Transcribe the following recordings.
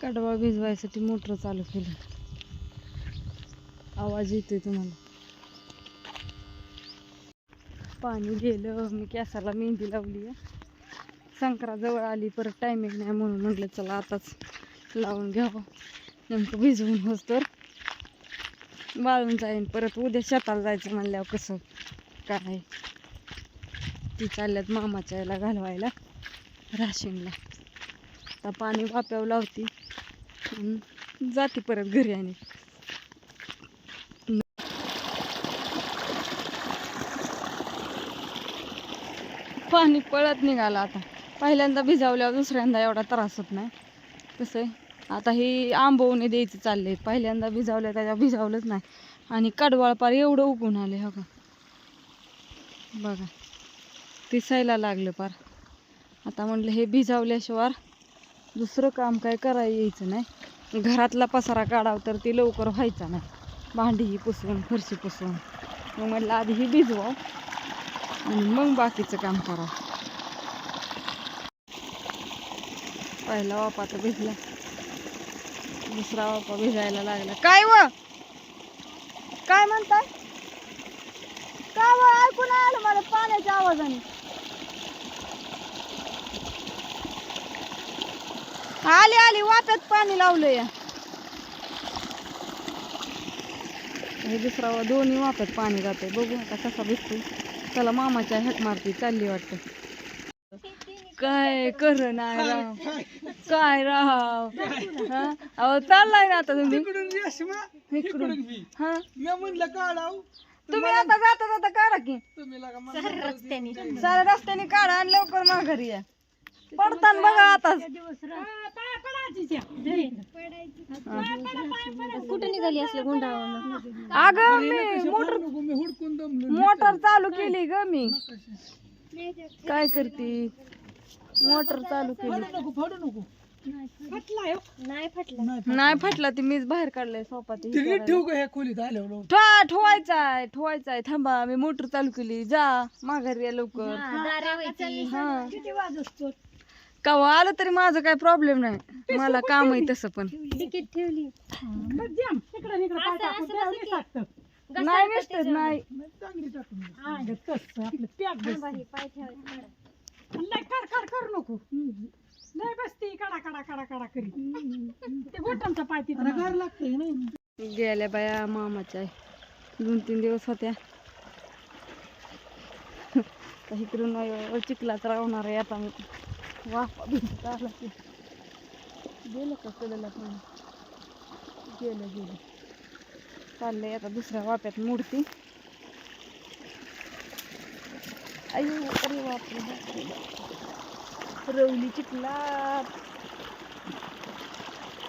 कडवा भिजवायसाठी motor चालू केलं. आवाज येतोय तुम्हाला. पाणी गेलं मी केसाला मेहंदी लावली आहे. संक्राजवळ आली परत टायमिंग नाही म्हणून म्हटलं चला आताच लावून घ्यावं. नेमकं भिजवून होस तर वाळून जाईन परत उद्या शेताला जायचं म्हणल्यावर कसं काय ती चालल्यात मामाच्या याला घालवायला राशीनला. आता पाणी वाप्यावर लावती. जाते परत घरी आणि. पाणी पळत निघालं आता. पहिल्यांदा भिजावल्यावर दुसऱ्यांदा एवढा त्रास होत नाही. कसं आहे? आता हे आंबवणे द्यायचं चाललंय पहिल्यांदा भिजावलं त्याच्या भिजावलंच नाही. आणि कडवाळपार एवढं उगून आले हो का? बघा. दिसायला लागलं पार. आता म्हटलं हे भिजावल्याशिवाय दुसरं काम काय करायला यायचं नाही. घरातला पसारा काढावं तर ते लवकर व्हायचा नाही. भांडीही पुसून फरशी पुसून. मग म्हटलं आधीही भिजवा आणि मग बाकीचं काम करा पहिला वापा तर भिजला. दुसरा वापा भिजायला लागला. काय व? काय म्हणताय? काय व? ऐकून आलं मला पाण्याच्या आवाजाने. आली आली वाप्यात पाणी लावलं या हे दुसरा वा- दोन्ही वाप्यात पाणी जाते बघू आता कसा भिजतोय चला मामाच्या हक मारती चालली वाटतं. काय कर नाही राव. काय राव. हा? अहो चाललाय ना आता तुम्ही. इकडून. मी हा? म्हणलं काढाव तुम्ही आता जाता जाता काढा की. मला साऱ्या रस्त्याने. काढा आणि लवकर माघारी या. पडताना बघा आताच कुठे निघाली असलं गुंडाळून अगं मी मोटर मोटर चालू केली ग मी. काय करते? मोटर चालू केली. नको नाही फटलं. नाही फाटला. ती मीच बाहेर काढलंय सोपात. ते नीट ठेवू का ह्या खोलीत आल्यावर लावून? ठा ठेवायचाय ठेवायचाय. थांबा मी मोटर चालू केली. जा माघारी या लवकर. हा कवा आलं तरी माझं काय प्रॉब्लेम नाही. मला काम आहे तसं पण. तिकीट ठेवली. नाही नसत नाही हे. पाय नाही गेल्या बाया मामाच्या. दोन तीन दिवस होत्या. इकडून अं, चिखलात राहणार आहे आता मी. वाफा भिजत आला की गेलं का कडेला पाणी? गेलं गेलं. चाललंय आता दुसऱ्या वाप्यात मूर्ती. अयो अरे बापरे बापरे रवली चिखलात.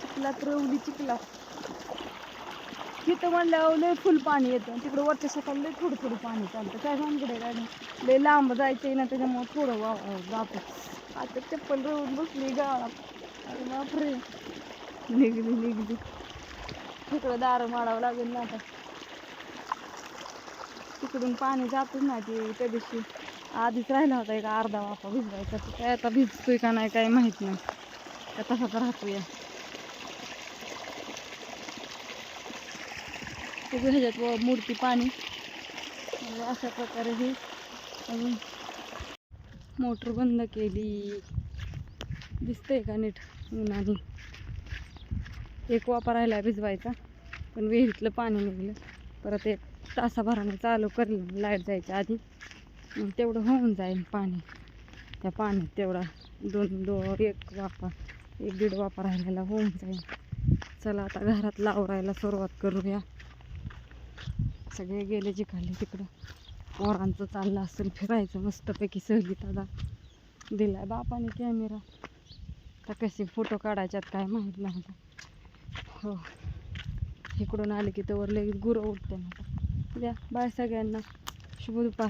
चिखलात रवली चिखलात. तिथं म्हणल्यावर लय फुल पाणी येतं. आणि तिकडं वरच्या सकाळी लय थोडं थोडं पाणी चालतं. काय भानगड आहे गाडी? लय लांब जायचं आहे ना त्याच्यामुळं थोडं वा जात. आता चप्पल रवून बसली गावात. अरे बापरे. निघली निघली. तिकडं दारं मारावं लागेल ना आता. तिकडून पाणी जातच नाही ते त्या दिवशी. आधीच राहिला होता एक अर्धा वाफा भिजवायचा. काय आता भिजतोय का नाही काय माहीत नाही. का तसाच राहतोय. ह्याच्यात व मूर्ती पाणी. अशा प्रकारे ही अजून मोटर बंद केली. दिसतंय का नीट उन्हाने? एक वापरायला भिजवायचा पण विहिरीतलं पाणी निघलं. परत एक तासाभराने चालू करेल लाइट जायच्या आधी. मग तेवढं होऊन जाईल पाणी. त्या पाण्यात तेवढा दोन दो एक वापर एक दीड वापर राहिलेला होऊन जाईल. चला आता घरात लावरायला सुरुवात करूया. सगळे गेले जिकाले तिकडं. पोरांचं चाललं असेल फिरायचं मस्तपैकी सहलीत आता दिलाय बापाने कॅमेरा तर कसे फोटो काढायच्यात काय माहीत नाही हो. इकडून आले की तवर लगेच गुरं उठते ना द्या बाय सगळ्यांना. शुभ दुपार